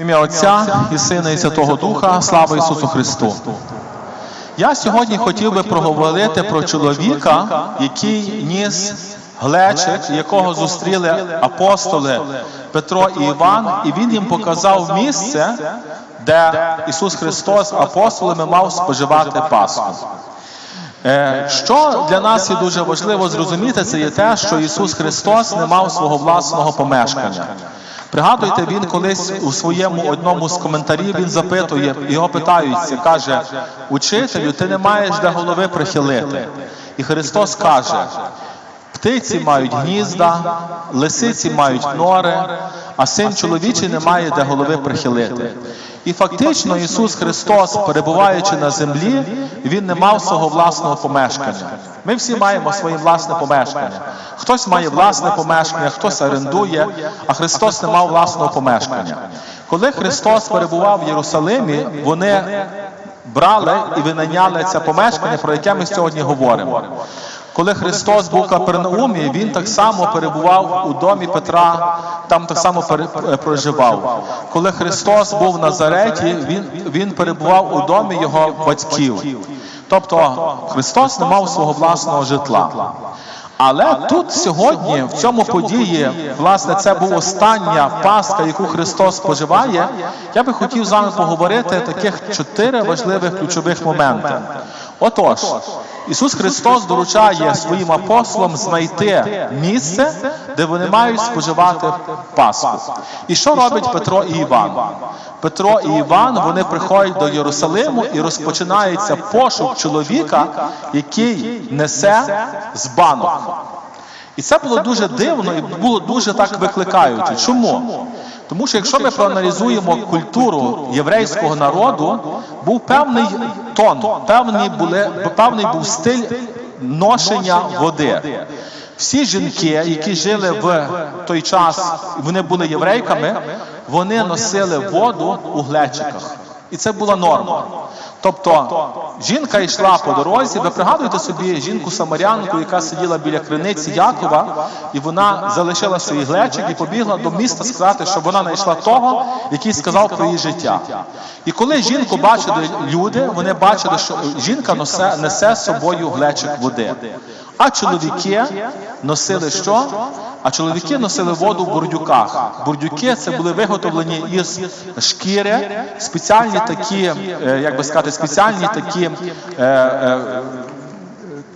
Ім'я Отця і Сина і Святого Духа, слава Ісусу Христу. Я сьогодні хотів би проговорити про чоловіка, який ніс глечик, якого зустріли апостоли Петро і Іван, і він їм показав місце, де Ісус Христос апостолами мав споживати Пасху. Е, Що для нас є дуже важливо зрозуміти, це є те, що Ісус Христос не мав свого власного помешкання. Пригадуйте, він колись у своєму одному з коментарів він запитує, його питаються, каже: Учителю, ти не маєш де голови прихилити. І Христос каже: птиці мають гнізда, лисиці мають нори, а син чоловічий не має де голови прихилити. І фактично Ісус Христос, перебуваючи на землі, Він не мав свого власного помешкання. Ми всі маємо своє власне помешкання. Хтось має власне помешкання, хтось орендує, а Христос не мав власного помешкання. Коли Христос перебував в Єрусалимі, вони брали і винайняли це помешкання, про яке ми сьогодні говоримо. Коли Христос був Капернаумі, він так само перебував у домі Петра, там так само е, проживав. Коли Христос був в Назареті, він, він перебував у домі його батьків. Тобто Христос не мав свого власного житла. Але тут сьогодні, в цьому події, власне, це була остання Пасха, яку Христос споживає. Я би хотів з вами поговорити таких чотири важливих ключових моменти. Отож, Ісус Христос доручає своїм апостолам знайти місце, де вони мають споживати Пасху. І що робить Петро і Іван? Петро і Іван вони приходять до Єрусалиму і розпочинається пошук чоловіка, який несе з банок. І це було дуже дивно і було дуже так викликаюче. Чому? Тому що якщо ми проаналізуємо культуру єврейського народу, був певний тон, певний, були, певний був стиль ношення води. Всі жінки, які жили в той час, вони були єврейками, вони носили воду у глечиках. І це була норма. Тобто жінка йшла по дорозі, ви пригадуєте собі жінку-самарянку, яка сиділа біля криниці Якова, і вона залишила свій глечик і побігла до міста сказати, що вона знайшла того, який сказав про її життя. І коли жінку бачили люди, вони бачили, що жінка носе, несе з собою глечик води. А чоловіки носили що? А чоловіки носили воду в бурдюках. Бурдюки це були виготовлені із шкіри, спеціальні такі, е, як би сказати, спеціальні такі е, е,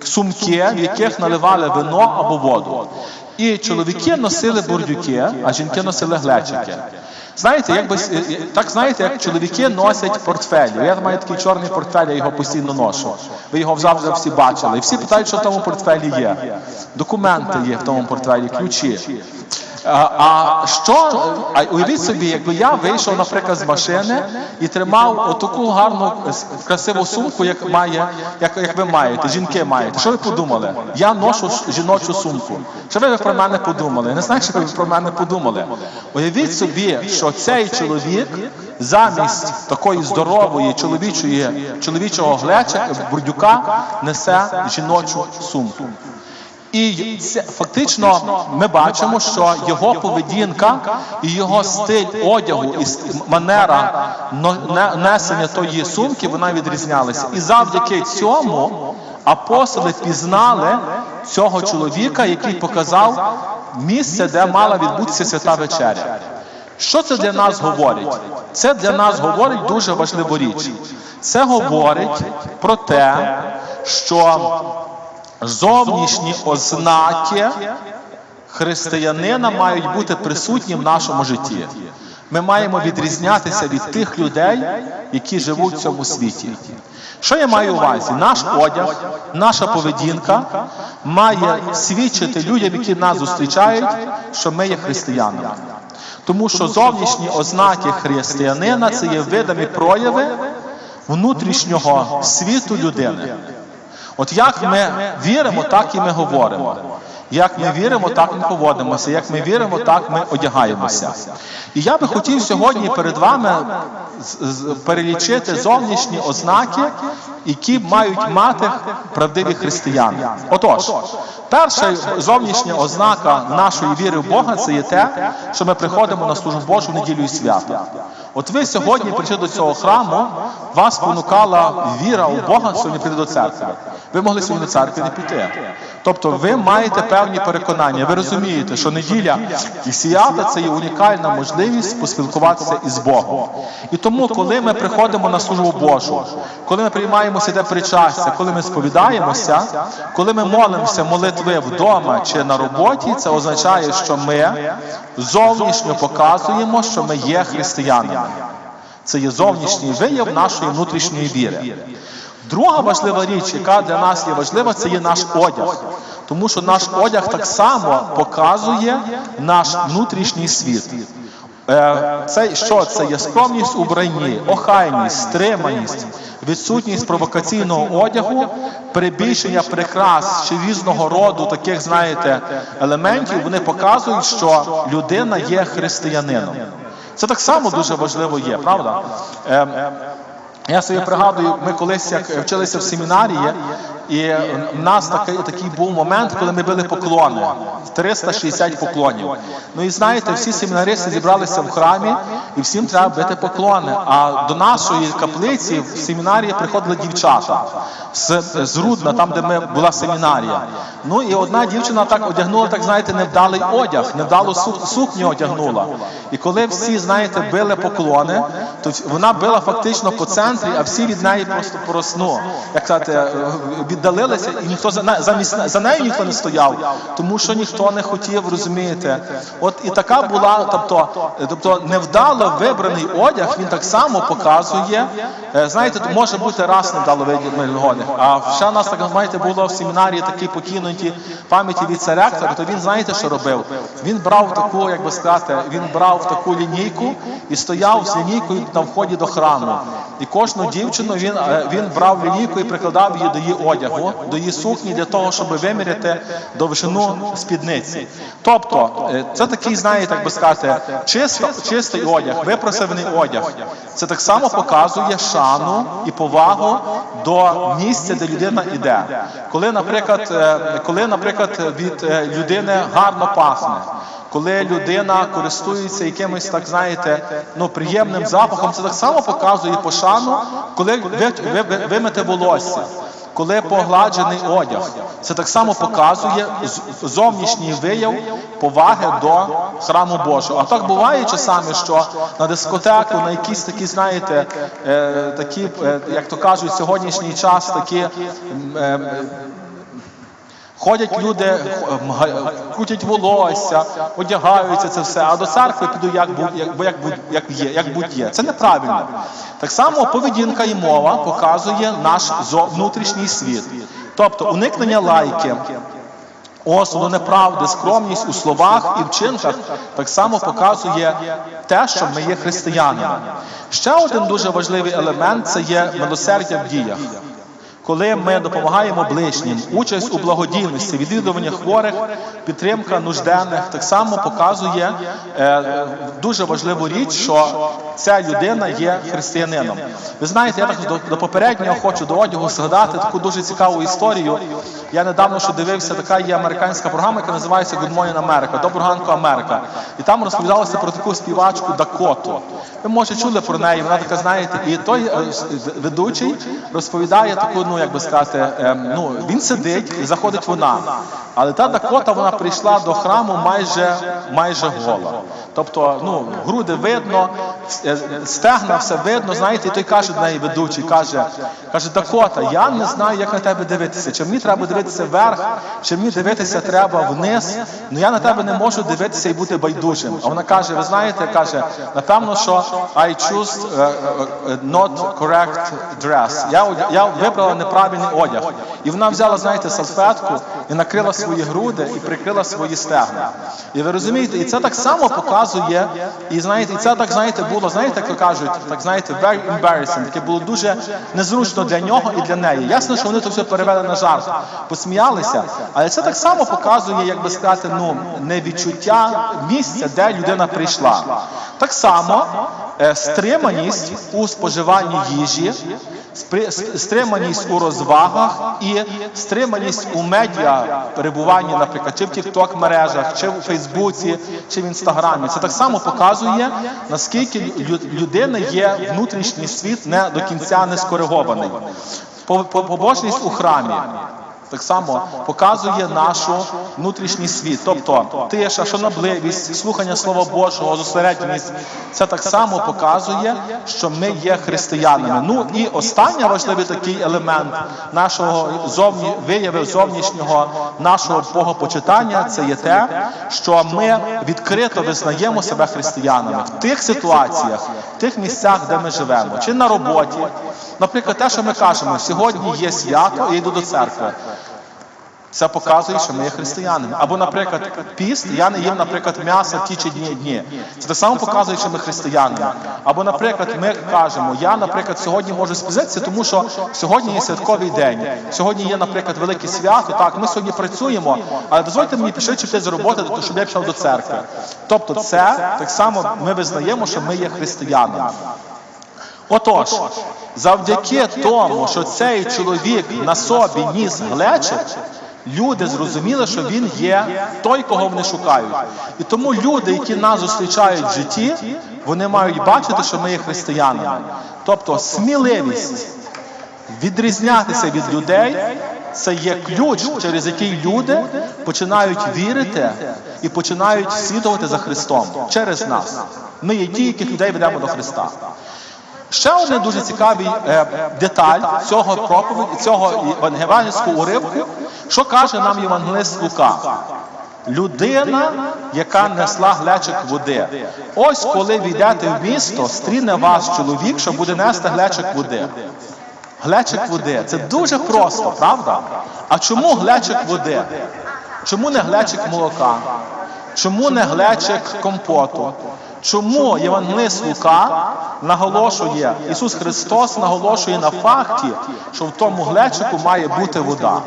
сумки, в яких наливали вино або воду. І чоловіки носили бурдюки, а жінки носили глечики. Знаєте, якби е, е, так знаєте, як чоловіки носять портфелі. Я маю такий чорний портфель, я його постійно ношу. Ви його завжди всі бачили. І всі питають, що в тому портфелі є. Документи є в тому портфелі, ключі. А, що, а уявіть собі, якби я вийшов, наприклад, з машини і тримав отаку гарну красиву сумку, як має, як, як ви маєте, жінки маєте. Що ви подумали? Я ношу жіночу сумку. Що ви про мене подумали? Не знаю, що ви про мене подумали. Уявіть собі, що цей чоловік замість такої здорової чоловічої, чоловічого глеча, бурдюка, несе жіночу сумку. І фактично ми бачимо, що його поведінка і його стиль одягу і манера несення тої сумки вона відрізнялася. І завдяки цьому апостоли пізнали цього чоловіка, який показав місце, де мала відбутися свята вечеря. Що це для нас говорить? Це для нас говорить дуже важливу річ. Це говорить про те, що зовнішні ознаки християнина мають бути присутні в нашому житті. Ми маємо відрізнятися від тих людей, які живуть в цьому світі. Що я маю увазі? Наш одяг, наша поведінка має свідчити людям, які нас зустрічають, що ми є християнами. Тому що зовнішні ознаки християнина це є видимі прояви внутрішнього світу людини. От як ми віримо, так і ми говоримо. Як ми віримо, так ми поводимося. Як ми віримо, так ми одягаємося. І я би хотів сьогодні перед вами перелічити зовнішні ознаки, які мають мати правдиві християни. Отож, перша зовнішня ознака нашої віри в Бога це є те, що ми приходимо на службу Божу в неділю і свято. От ви сьогодні прийшли до цього храму, вас спонукала віра у Бога сьогодні прийти до церкви. Ви могли сьогодні до церкви не піти. Тобто ви маєте певні переконання. Ви розумієте, що неділя і свята це є унікальна можливість поспілкуватися із Богом. І тому, коли ми приходимо на службу Божу, коли ми приймаємо святе причастя, коли ми сповідаємося, коли ми молимося молитви вдома чи на роботі, це означає, що ми зовнішньо показуємо, що ми є християнами. Це є зовнішній вияв нашої внутрішньої віри. Друга важлива річ, яка для нас є важлива, це є наш одяг. Тому що наш одяг так само показує наш внутрішній світ. Е, Це що це є скромність у бранні, охайність, стриманість, відсутність провокаційного одягу, перебільшення прикрас чи різного роду таких, знаєте, елементів. Вони показують, що людина є християнином. Це так само дуже важливо є, правда? Е, я собі пригадую, ми колись як вчилися в семінарії, і в нас такий, такий був момент, коли ми били поклони. 360 поклонів. Ну і знаєте, всі семінаристи зібралися в храмі, і всім треба бити поклони. А до нашої каплиці в семінарії приходили дівчата з, з Рудна, там, де ми була семінарія. Ну і одна дівчина так одягнула, так знаєте, невдалий одяг, невдалу сукню одягнула. І коли всі, знаєте, били поклони, то вона била фактично по центрі, а всі від неї просто поросну. Як сказати, віддалилися, і ніхто за замість за нею ніхто не стояв, тому що ніхто не хотів, розумієте. От і така була, тобто, тобто невдало вибраний одяг, він так само показує. е, Знаєте, може бути раз невдало вибраний одяг. А ще нас так знаєте, було в семінарії такий покинуті пам'яті віце-ректор, то він знаєте, що робив? Він брав таку, як би сказати, він брав таку лінійку і стояв з лінійкою на вході до храму. І кожну дівчину він, е, він брав лінійку і прикладав її до її одягу, до її сукні для того, щоб виміряти довжину спідниці. Тобто, е, це такий, знаєте, як би сказати, чисто, чистий одяг, випросений одяг. Це так само показує шану і повагу до місця, де людина йде. Коли, наприклад, коли, наприклад, від людини гарно пахне. Коли людина користується якимось, так знаєте, ну приємним запахом, це так само показує пошану, коли ви, ви, ви, вимите волосся, коли погладжений одяг. Це так само показує зовнішній вияв поваги до храму Божого. А так буває часами, що на дискотеку, на якісь такі, знаєте, е, такі, е, як то кажуть, сьогоднішній час такі. Ходять люди, крутять волосся, одягаються це все. А до церкви піду, як бу- як, як, будь- як є, як будь є. Це неправильно. Так само поведінка і мова показує наш внутрішній світ. Тобто уникнення лайки, осуду, неправди, скромність у словах і вчинках так само показує те, що ми є християнами. Ще один дуже важливий елемент це є милосердя в діях. Коли ми допомагаємо ближнім, участь у благодійності, відвідування хворих, підтримка нужденних, так само показує е, дуже важливу річ, що ця людина є християнином. Ви знаєте, я так до, попереднього хочу до одягу згадати таку дуже цікаву історію. Я недавно що дивився, така є американська програма, яка називається Good Morning America, Доброго Америка. І там розповідалося про таку співачку Дакоту. Ви може чули про неї, вона така, знаєте, і той е, ведучий розповідає таку, ну як би сказати, е, ну він сидить і заходить вона. Але та Дакота вона прийшла до храму майже майже гола. Тобто, ну груди видно, стегна все видно. Знаєте, і той каже до неї ведучий, каже, каже, Дакота, я не знаю, як на тебе дивитися. Чи мені треба дивитися вверх, чи мені дивитися треба вниз. Ну я на тебе не можу дивитися і бути байдужим. А вона каже: ви знаєте, каже, напевно, що I choose е, е, not correct dress. Я, я вибрала неправильний одяг. І вона взяла, знаєте, салфетку і накрила свої груди і прикрила свої стегна. І ви розумієте, і це так само показує, і знаєте, і це так, знаєте, було, знаєте, як кажуть, так знаєте, very embarrassing, таке було дуже незручно для нього і для неї. Ясно, що вони то все перевели на жарт, посміялися, але це так само показує, як би сказати, ну невідчуття місця, де людина прийшла. Так само е, стриманість у споживанні їжі, стриманість у розвагах і стриманість у медіа перебуванні, наприклад, чи в тікток мережах, чи в Фейсбуці, чи в інстаграмі. Це так само показує, наскільки лю- людини є внутрішній світ не до кінця не скоригований. По- по- Побожність у храмі. Так само показує нашу внутрішній світ, тобто тиша, шанобливість, слухання Слова Божого, зосередженість. Це так само показує, що ми є християнами. Ну і останній важливий такий елемент нашого зовні виявив зовнішнього нашого богопочитання. Це є те, що ми відкрито визнаємо себе християнами в тих ситуаціях, в тих місцях, де ми живемо, чи на роботі. Наприклад, те, що ми кажемо, сьогодні є свято, я йду до церкви. Це показує, що ми є християнами. Або, наприклад, піст, я не їм, наприклад, м'ясо ті чи дні дні. Це так само показує, що ми християнами. Або, наприклад, ми кажемо, я, наприклад, сьогодні можу спізитися, тому що сьогодні є святковий день. Сьогодні є, наприклад, велике свято. Так, ми сьогодні працюємо, але дозвольте мені піти з роботи, щоб я пішов до церкви. Тобто, це так само ми визнаємо, що ми є християнами. Отож, завдяки тому, що цей чоловік на собі ніс глечик, люди зрозуміли, що він є той, кого вони шукають. І тому люди, які нас зустрічають в житті, вони мають бачити, що ми є християнами. Тобто сміливість відрізнятися від людей це є ключ, через який люди починають вірити і починають слідувати за Христом через нас. Ми є ті, яких людей ведемо до Христа. Ще один дуже цікавий е, деталь цього проповіді, цього євангельського уривку, що каже нам євангелист Лука. Людина, яка несла глечик води. Ось коли ви йдете в місто, стріне вас чоловік, що буде нести глечик води. Глечик води. Це дуже просто, правда? А чому глечик води? Чому не глечик молока? Чому не глечик компоту? Чому євангелист Лука наголошує, Ісус Христос наголошує на факті, що в тому глечику має бути вода?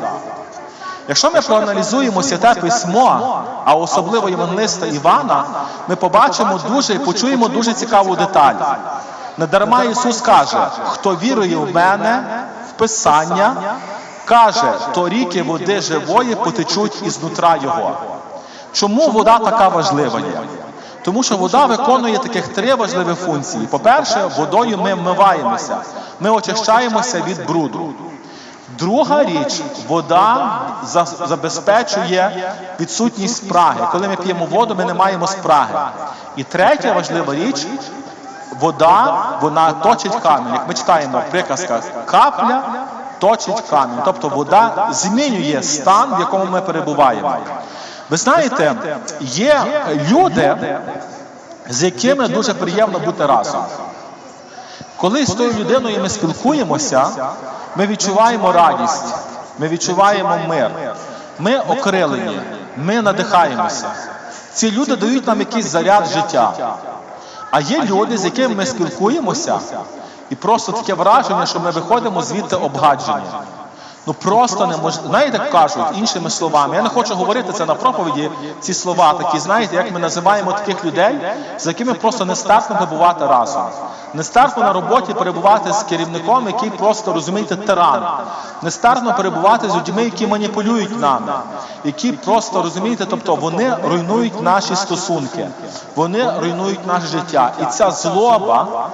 Якщо ми проаналізуємо святе письмо, а особливо євангелиста Івана, ми побачимо дуже і почуємо дуже цікаву деталь. Недарма Ісус каже, хто вірує в мене, в Писання, каже, то ріки води живої потечуть із нутра Його. Чому вода така важлива є? Тому що вода виконує таких три важливі функції. По-перше, водою ми вмиваємося, ми очищаємося від бруду. Друга річ, вода забезпечує відсутність спраги. Коли ми п'ємо воду, ми не маємо спраги. І третя важлива річ, вода, вона точить камінь. Як ми читаємо в приказках, капля точить камінь. Тобто вода змінює стан, в якому ми перебуваємо. Ви знаєте, є люди, з якими дуже приємно бути разом. Коли з тою людиною ми спілкуємося, ми відчуваємо радість, ми відчуваємо мир, ми окрилені, ми надихаємося. Ці люди дають нам якийсь заряд життя. А є люди, з якими ми спілкуємося, і просто таке враження, що ми виходимо звідти обгаджені. Ну просто не мож... Знаєте, кажуть іншими словами. Я не хочу говорити це на проповіді. Ці слова такі, знаєте, як ми називаємо таких людей, з якими просто нестерпно перебувати разом. Нестерпно на роботі перебувати з керівником, який просто розумієте тиран. Нестерпно перебувати з людьми, які маніпулюють нами, які просто розумієте, тобто вони руйнують наші стосунки, вони руйнують наше життя. І ця злоба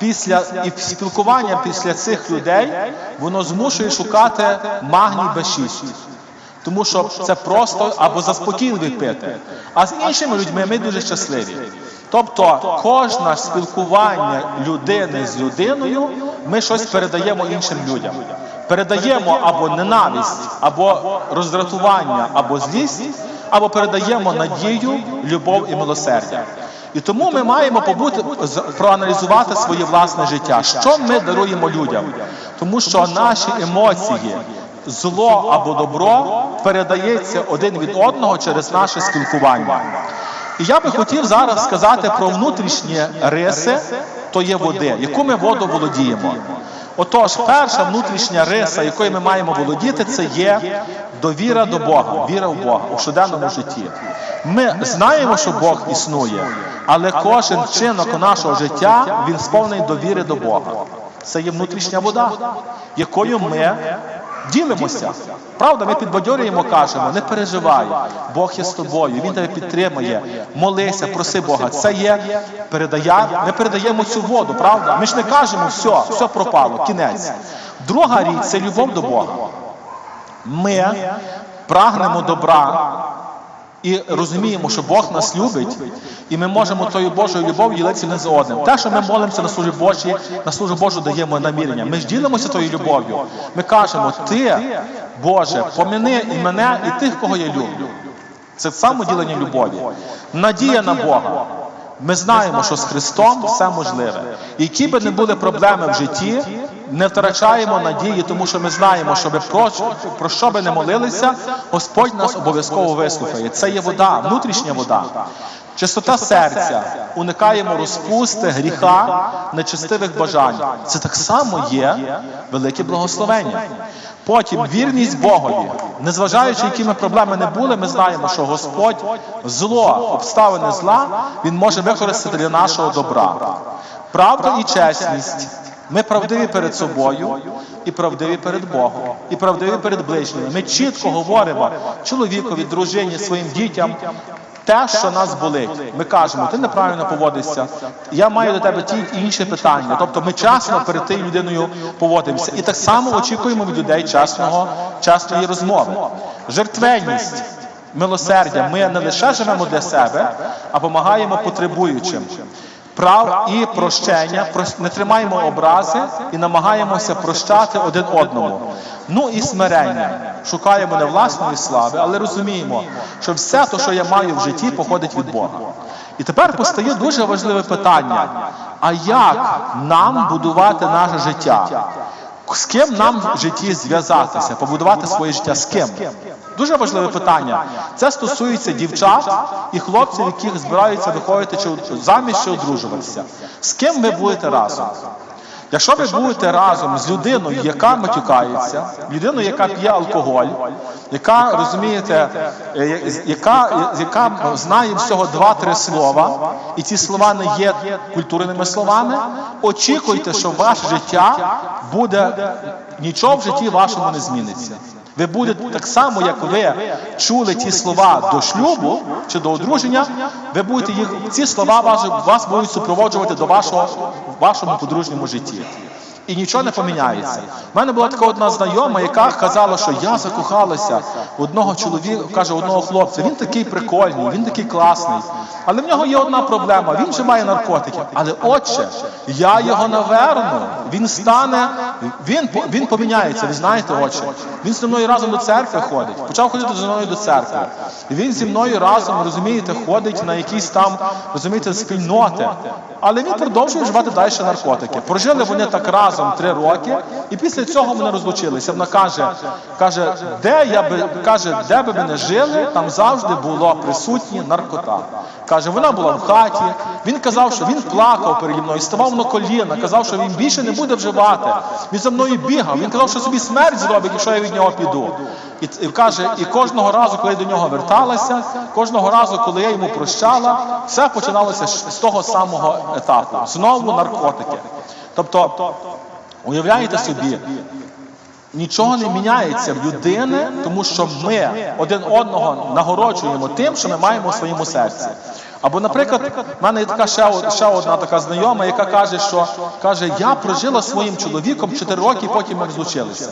після і спілкування після цих людей воно змушує шукати магній Б6. Тому що це просто або заспокійливі пити. А з іншими людьми ми дуже щасливі. Тобто кожне спілкування людини з людиною, ми щось передаємо іншим людям. Передаємо або ненависть, або роздратування, або злість, або передаємо надію, любов і милосердя. І тому ми маємо побути проаналізувати своє власне життя. Що ми даруємо людям? Тому що наші емоції, зло або добро передається один від одного через наше спілкування. І я би хотів зараз сказати про внутрішні риси, то є води, яку ми воду володіємо. Отож, перша внутрішня риса, якою ми маємо володіти, це є довіра до Бога, віра в Бога у щоденному житті. Ми знаємо, що Бог існує, але кожен вчинок нашого життя він сповнений довіри до Бога. Це є внутрішня вода, якою ми ділимося. Правда, ми підбадьорюємо, кажемо, не переживай, Бог є з тобою, Він тебе підтримує, молися, проси Бога. Це є передає, ми передаємо цю воду, правда? Ми ж не кажемо, все, все пропало, кінець. Друга річ це любов до Бога. Ми прагнемо добра і розуміємо, що Бог нас любить, і ми можемо тою Божою любов'ю ділитися не з одним. Те, що ми молимося на службі Божій, на службу Божу даємо намірення. Ми ж ділимося тою любов'ю. Ми кажемо, ти, Боже, поміни і мене, і тих, кого я люблю. Це самоділення любові. Надія на Бога. Ми знаємо, що з Христом все можливе. Які би не були проблеми в житті, не втрачаємо надії, тому що ми знаємо, що ми про, про що би не молилися, Господь нас обов'язково вислухає. Це є вода, внутрішня вода. Чистота серця, уникаємо розпусти, гріха, нечестивих бажань. Це так само є велике благословення. Потім вірність Богові. Незважаючи, якими проблеми не були, ми знаємо, що Господь зло, обставини зла, Він може використати для нашого добра. Правда і чесність. Ми правдиві перед собою, і правдиві перед Богом, і правдиві перед ближніми. Ми чітко говоримо чоловікові, дружині, своїм дітям. Те, що нас болить, ми кажемо, ти неправильно поводишся. Я маю до тебе ті і інші питання. Тобто ми чесно перед тією людиною поводимося. І так само очікуємо від людей чесного, чесної розмови. Жертвенність, милосердя. Ми не лише живемо для себе, а допомагаємо потребуючим. Прав і прощення, не тримаємо образи і намагаємося прощати один одному. Ну і смирення. Шукаємо не власної слави, але розуміємо, що все те, що я маю в житті, походить від Бога. І тепер постає дуже важливе питання: а як нам будувати наше життя? З ким нам в житті зв'язатися, побудувати своє життя? З ким? Дуже важливе питання. Це стосується дівчат і хлопців, яких збираються виходити чи заміж чи одружуватися. З ким ви будете разом? Якщо ви будете разом з людиною, яка матюкається, людиною, яка п'є алкоголь, яка розумієте, яка, яка знає всього два-три слова, і ці слова не є культурними словами, очікуйте, що ваше життя буде нічого в житті вашому не зміниться. Ви будете так само, як ви чули ті слова до шлюбу чи до одруження, ви будете їх, ці слова вас, будуть супроводжувати до вашого вашому подружньому житті. І нічого не поміняється. У мене була така одна знайома, яка казала, що я закохалася в одного чоловіка, каже, одного хлопця. Він такий прикольний, він такий класний. Але в нього є одна проблема. Він вже має наркотики. Але отче, я його наверну. Він стане, він він поміняється. Ви знаєте, отче. Він зі мною разом до церкви ходить. Почав ходити зі мною до церкви. І він зі мною разом, розумієте, ходить на якісь там, розумієте, спільноти. Але він продовжує вживати далі наркотики. Прожили вони так разом три роки, і після цього вони розлучилися. Вона каже, каже, де я би каже, де би ми не жили, там завжди було присутнє наркота. Каже, вона була в хаті. Він казав, що він плакав переді мною, ставав на коліна, казав, що він більше не буде вживати. Він за мною бігав. Він казав, що собі смерть зробить, якщо я від нього піду. І, і каже, і кожного разу, коли я до нього верталася, кожного разу, коли я йому прощала, все починалося з того самого етапу. Знову наркотики. Тобто, уявляєте собі, нічого не міняється в людини, тому що ми один одного нагороджуємо тим, що ми маємо у своєму серці. Або, наприклад, в мене є така ще, ще одна така знайома, яка каже, що каже, я прожила своїм чоловіком 4 роки, потім ми розлучилися.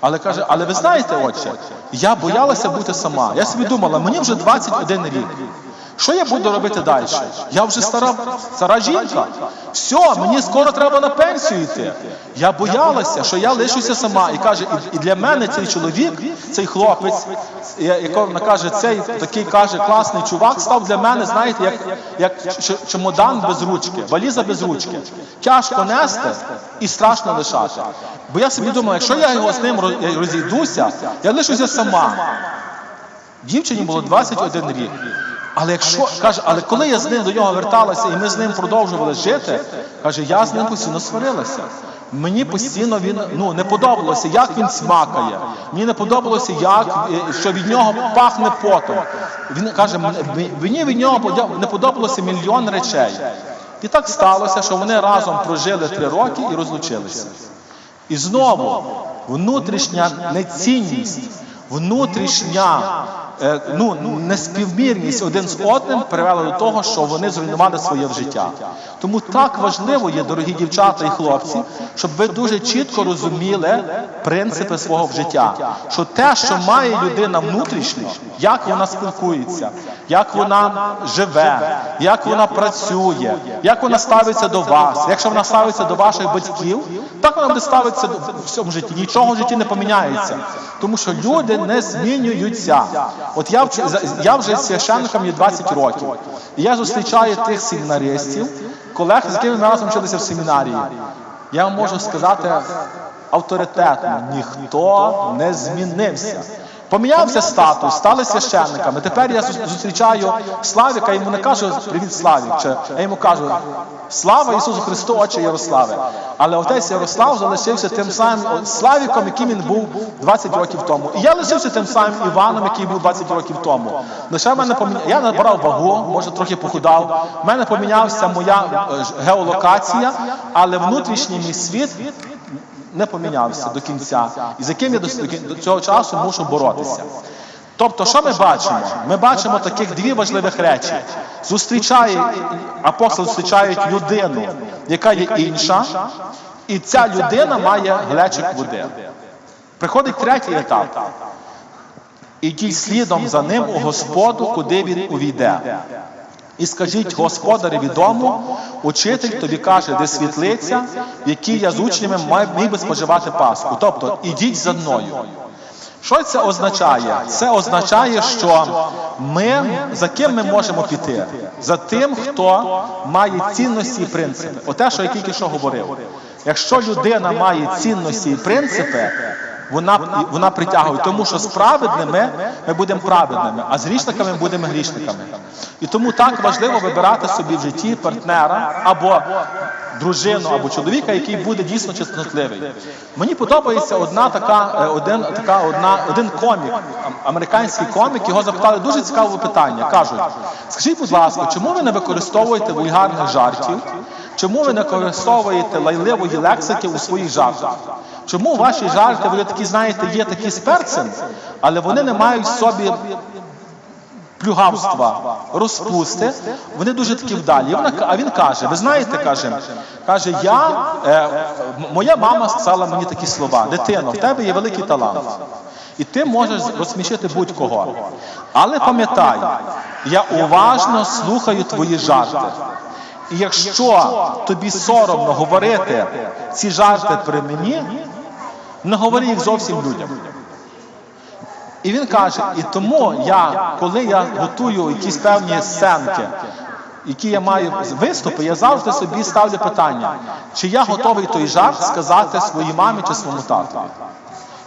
Але каже, але ви знаєте, отче, я боялася бути сама. Я собі думала, мені вже 21 рік. Що я буду робити далі? Я вже стара стара жінка. Все, мені скоро треба на пенсію йти. Я боялася, що я лишуся сама. І каже, і для мене цей чоловік, цей хлопець, якого вона каже, цей такий каже, класний чувак, став для мене, знаєте, як як чемодан без ручки, валіза без ручки. Тяжко нести і страшно лишати. Бо я собі думала, якщо я його з ним розійдуся, я лишуся сама. Дівчині було 21 рік. Але якщо каже, але коли я з ним до нього верталася, і ми з ним продовжували жити, каже, я з ним постійно сварилася. Мені постійно він ну не подобалося, як він смакає. Мені не подобалося, як е, що від нього пахне потом. Він каже, мені від нього не подобалося мільйон речей. І так сталося, що вони разом прожили три роки і розлучилися. І знову внутрішня нецінність, внутрішня ну, неспівмірність один з одним привела до того, що вони зруйнували своє життя. Тому так важливо є, дорогі дівчата і хлопці, щоб ви дуже чітко розуміли принципи свого життя. Що те, що має людина внутрішньо, як вона спілкується, як вона живе, як вона працює, як вона ставиться до вас, якщо вона ставиться до ваших батьків, так вона буде ставитися в цьому житті. Нічого в житті не поміняється. Тому що люди не змінюються. От я, я вже священником є 20 років. І я зустрічаю тих семінаристів, колег, з якими ми разом вчилися в семінарії. Я вам можу сказати авторитетно, ніхто не змінився. Помінявся статус, стали священниками. Тепер я зустрічаю Славіка, йому не кажу привіт Славік, чи я йому кажу слава Ісусу Христу, Отче Ярославе. Але отець Ярослав залишився тим самим Славіком, яким він був 20 років тому. І я лишився тим самим Іваном, який був 20 років тому. Лише мене поміня... я набрав вагу, може трохи похудав. В мене помінявся моя е, геолокація, але внутрішній мій світ не помінявся до кінця, і з яким я до, до цього часу мушу боротися. Тобто, що ми бачимо? Ми бачимо таких дві важливих речі. Зустрічає апостол зустрічають людину, яка є інша, і ця людина має глечик води. Приходить третій етап. Ідіть слідом за ним у Господу, куди він увійде. І скажіть господареві дому, учитель тобі каже, де світлиця, в якій я з учнями міг би споживати Пасху. Тобто, ідіть за мною. Що це означає? Це означає, що ми за ким ми можемо піти? За тим, хто має цінності і принципи. Оте, що я тільки що говорив. Якщо людина має цінності і принципи, вона, вона притягує, тому що з праведними ми будемо праведними, а з грішниками будемо грішниками. І тому так важливо вибирати собі в житті партнера або дружину, або чоловіка, який буде дійсно чеснотливий. Мені подобається одна така, е, один, така одна, один комік, американський комік, його запитали дуже цікаве питання. Кажуть, скажіть, будь ласка, чому ви не використовуєте вульгарних жартів? Чому ви не використовуєте лайливої лексики у своїх жартах? Чому ваші жарти, ви такі, знаєте, є такі з перцем, але вони не мають собі плюгавства, розпусти, вони дуже такі вдалі. А він каже: ви знаєте, каже, каже, я, е, моя мама сказала мені такі слова: дитино, в тебе є великий талант. І ти можеш розсмішити будь-кого. Але пам'ятай, я уважно слухаю твої жарти. І якщо тобі соромно говорити ці жарти при мені, не говори їх зовсім людям. І він каже, і тому я, коли я готую якісь певні сценки, які я маю виступи, я завжди собі ставлю питання, чи я готовий той жарт сказати своїй мамі чи своєму татові.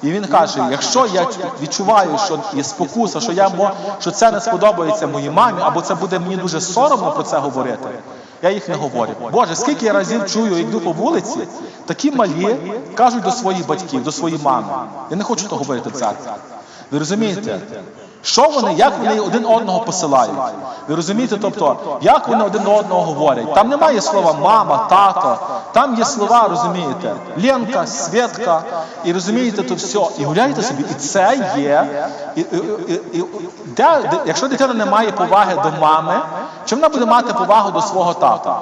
І він каже: якщо я відчуваю, що є спокуса, що я що це не сподобається моїй мамі, або це буде мені дуже соромно про це говорити, я їх не говорю. Боже, скільки я разів чую, як йду по вулиці, такі малі кажуть до своїх батьків, до своїх мами. Я не хочу того говорити в церкві. Ви розумієте? Що вони, як вони один одного посилають? Ви розумієте, тобто, як вони один одного говорять? Там немає слова мама, тато, там є слова, розумієте, Ленка, Свєтка, і розумієте, то все. І гуляєте собі, і це є. І, і, і, і, де- якщо дитина не має поваги до мами, чи вона буде мати повагу до свого тата?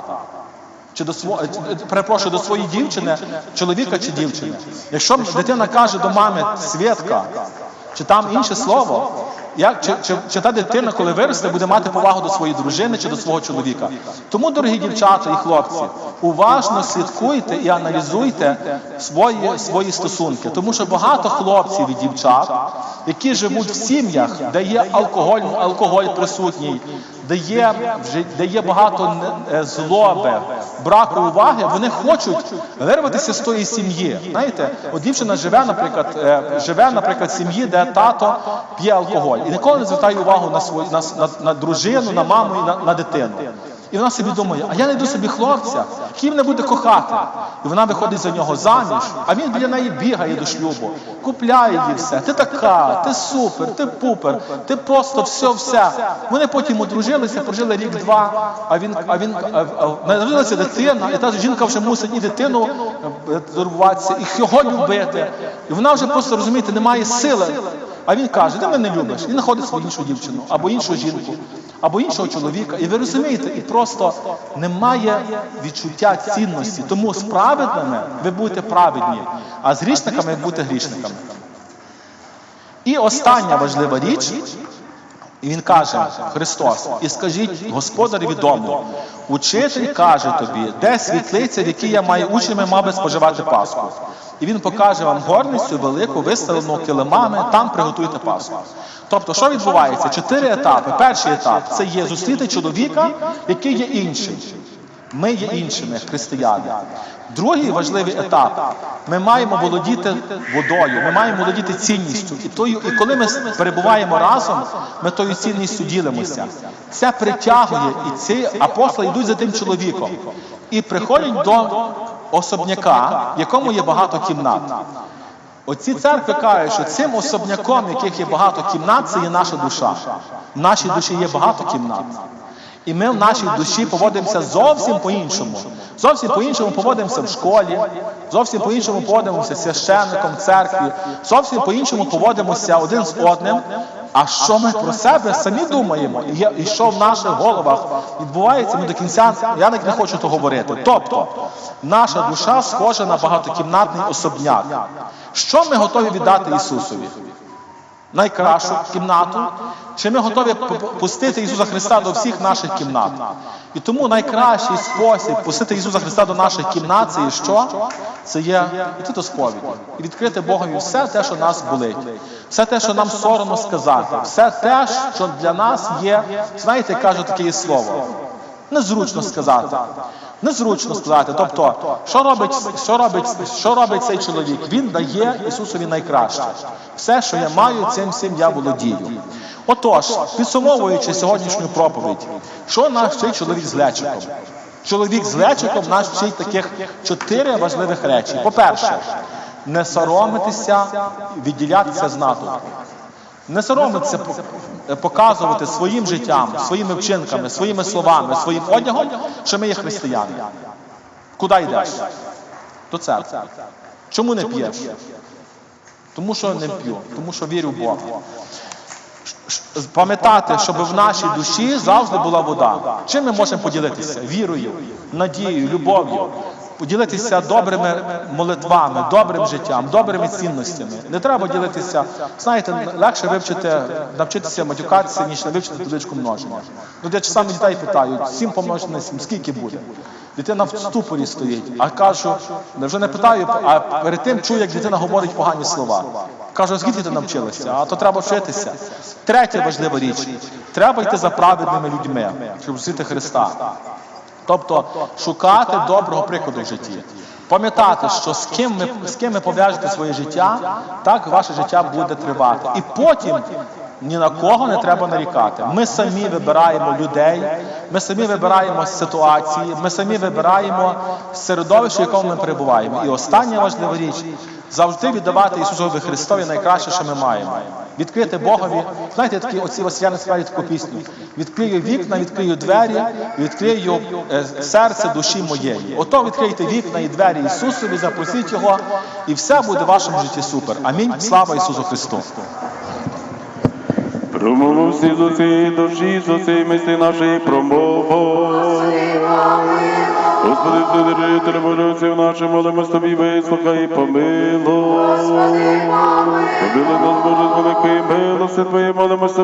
Чи до свого перепрошую до своєї дівчини, чоловіка чи дівчини? Якщо дитина каже до мами Свєтка, чи там інше слово, як, чи, чи, чи та дитина, коли виросте, буде мати повагу до своєї дружини чи до свого чоловіка? Тому, дорогі дівчата і хлопці, уважно слідкуйте і аналізуйте свої, свої стосунки, тому що багато хлопців і дівчат, які живуть в сім'ях, де є алкоголь, алкоголь присутній, де є, де є багато е, злоби, браку уваги, вони хочуть вирватися з тої сім'ї. Знаєте, от дівчина живе, наприклад, е, живе, наприклад, сім'ї, де тато п'є алкоголь, і ніколи не звертає увагу на свою на, на, на дружину, на маму і на, на дитину. І вона собі думає, а я знайду собі хлопця, який мене буде кохати. І вона виходить за нього заміж, а він біля неї бігає до шлюбу, купляє їй все. Ти така, ти супер, ти пупер, ти просто все, все. Вони потім одружилися, прожили рік-два, а він, а він а, а, народилася дитина, і та жінка вже мусить і дитину е, турбуватися, і його любити. І вона вже просто розумієте, не має сили. А він каже, ти мене не любиш, і знаходить свою іншу дівчину, або іншу жінку, або іншого чоловіка. І ви розумієте, і просто немає відчуття цінності. Тому з праведними ви будете праведні, а з грішниками ви будете грішниками. І остання важлива річ, і він каже, Христос, і скажіть господареві дому, учитель каже тобі, де світлиця, в якій я маю учнями, мав би споживати Пасху. І він покаже вам горницю велику, виставлену килимами, там приготуйте Пасху. Тобто, що відбувається? Чотири етапи. Перший етап це є зустріти чоловіка, який є іншим. Ми є іншими християни. Другий важливий етап. Ми маємо володіти водою, ми маємо володіти цінністю. І, тою, і коли ми перебуваємо разом, ми тою цінністю ділимося. Це притягує, і ці апостоли йдуть за тим чоловіком і приходять до особняка, в якому є багато кімнат. Оці церкви кажуть, що цим особняком, в яких є багато кімнат, це є наша душа. В нашій душі є багато кімнат. І ми в нашій душі поводимося зовсім по-іншому. Зовсім по-іншому поводимося в школі, зовсім по-іншому поводимося священником церкві, зовсім по-іншому поводимося один з одним. А що ми про себе самі думаємо, і що в наших головах відбувається, ми до кінця, я не хочу то говорити. Тобто, наша душа схожа на багатокімнатний особняк. Що ми готові віддати Ісусові? Найкращу кімнату, чи ми готові пустити Ісуса Христа до всіх наших кімнат. І тому найкращий спосіб пустити Ісуса Христа до наших кімнат це є що? Це є йти до сповіді. І відкрити Богові все те, що нас болить, все те, що нам соромно сказати, все те, що для нас є, знаєте, кажуть таке слово. Незручно сказати. Незручно сказати. Тобто, що робить, що робить, що робить цей чоловік? Він дає Ісусові найкраще. Все, що я маю, цим всім я володію. Отож, підсумовуючи сьогоднішню проповідь, що нас вчить чоловік з лечиком? Чоловік з лечиком нас вчить таких чотири важливих речі. По-перше, не соромитися, відділятися з натовпу. Не соромитися показувати своїм життям, своїми вчинками, своїми словами, своїм одягом, що ми є християни. Куди йдеш? До церкви. Чому не п'єш? Тому що не п'ю, тому що вірю в Бога. Пам'ятати, щоб в нашій душі завжди була вода. Чим ми можемо поділитися? Вірою, надією, любов'ю. Поділитися добрими молитвами, добрим життям, добрими цінностями. Не треба ділитися. Знаєте, легше вивчити, навчитися матюкатися, ніж вивчити табличку множення. Ну, я часами дітей питаю, сім помножити на сім, скільки буде? Дитина в ступорі стоїть, а кажу, вже не питаю, а перед тим чую, як дитина говорить погані слова. Кажу, звідки ти навчилася? А то треба вчитися. Третя важлива річ. Треба йти за праведними людьми, щоб зустріти Христа. Тобто шукати доброго прикладу в житті. Пам'ятати, що з ким ми з ким ви пов'яжете своє життя, так ваше життя буде тривати. І потім ні на кого не треба нарікати. Ми самі вибираємо людей, ми самі вибираємо ситуації, ми самі вибираємо середовище, в якому ми перебуваємо. І остання важлива річ завжди віддавати Ісусові Христові найкраще, що ми маємо. Відкрити Богові. Знаєте, такі оці росіяни співають таку пісню. Відкрию вікна, відкрию двері, відкрию е, серце душі моєї. Ото відкрийте вікна і двері Ісусові, запросіть Його, і все буде в вашому житті супер. Амінь. Слава Ісусу Христу! Промову з усієї душі, з усієї мислі нашої промово. Господи, вседержитель молюся в нашому, молимось тобі, вислухай і помилуй. Помилуй нас, Боже, з великої милости Твоєї, молимось